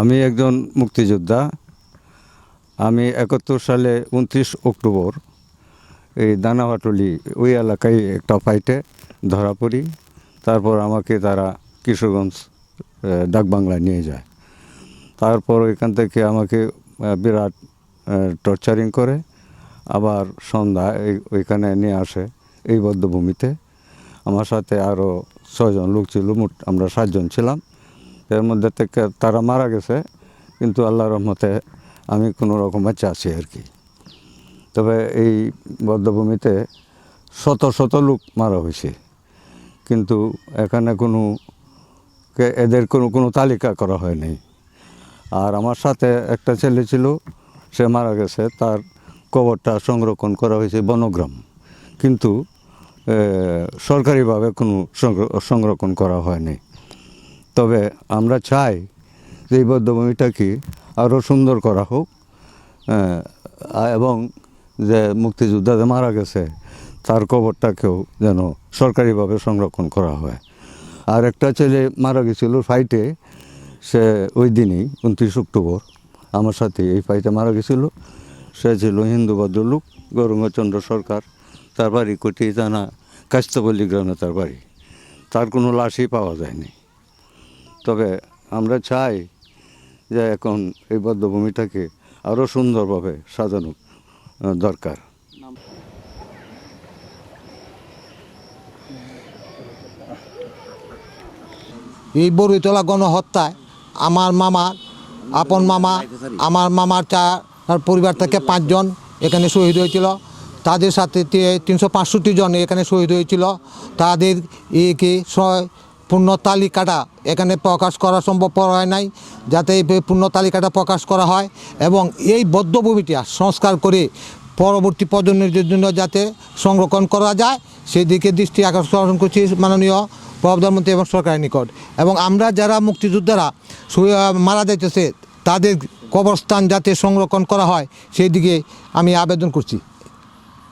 আমি একজন মুক্তিযোদ্ধা। আমি একাত্তর সালে উনত্রিশ অক্টোবর এই দানাভাটলি ওই এলাকায় একটা ফাইটে ধরা পড়ি। তারপর আমাকে তারা কিশোরগঞ্জ ডাকবাংলায় নিয়ে যায়। তারপর ওইখান থেকে আমাকে বিরাট টর্চারিং করে। আবার সন্ধ্যা ওইখানে নিয়ে আসে এই বদ্ধভূমিতে। আমার সাথে আরও ছয়জন লোক ছিল, মোট আমরা সাতজন ছিলাম। এর মধ্যে থেকে তারা মারা গেছে, কিন্তু আল্লাহ রহমতে আমি কোনো রকম বাচ্চা আছি আর কি। তবে এই বদ্ধভূমিতে শত শত লোক মারা হয়েছে। কিন্তু এখানে কোনো এদের কোনো কোনো তালিকা করা হয়নি আর আমার সাথে একটা ছেলে ছিল, সে মারা গেছে, তার কবরটা সংরক্ষণ করা হয়েছে বনগ্রাম। কিন্তু সরকারিভাবে কোনো সংর- সংরক্ষণ করা হয়নি তবে আমরা চাই যে এই বদ্ধভূমিটাকে আরও সুন্দর করা হোক এবং যে মুক্তিযোদ্ধাদের মারা গেছে, তার কবরটাকেও যেন সরকারিভাবে সংরক্ষণ করা হয়। আর একটা ছেলে মারা গেছিল ফাইটে সে ওই দিনই, উনত্রিশ অক্টোবর, আমার সাথে এই ফাইটে মারা গেছিল। সে ছিল হিন্দু ভদ্রলোক গৌরঙ্গচন্দ্র সরকার, তার বাড়ি কোটি জানা কাস্তপল্লী গ্রামে তার বাড়ি। তার কোনো লাশই পাওয়া যায়নি। তবে আমরা চাই যে এখন এই বদ্ধভূমিটাকে আরও সুন্দরভাবে সাজানো দরকার। এই বড়ইতলা গণহত্যায় আমার মামার আপন মামা, আমার মামার চার পরিবার থেকে পাঁচজন এখানে শহীদ হয়েছিল। তাদের সাথে তিনশো পাঁচষট্টি জন এখানে শহীদ হয়েছিল। তাদের একে ছয় পূর্ণ তালিকাটা এখানে প্রকাশ করা সম্ভব হয় নাই, যাতে এই পূর্ণ তালিকাটা প্রকাশ করা হয় এবং এই বদ্ধভূমিটা সংস্কার করে পরবর্তী প্রজন্মের জন্য যাতে সংরক্ষণ করা যায়, সেদিকে দৃষ্টি আকর্ষণ করছি মাননীয় প্রধানমন্ত্রী এবং সরকারের নিকট। এবং আমরা যারা মুক্তিযোদ্ধারা মারা যাইতেছে, তাদের কবরস্থান যাতে সংরক্ষণ করা হয় সেই দিকে আমি আবেদন করছি।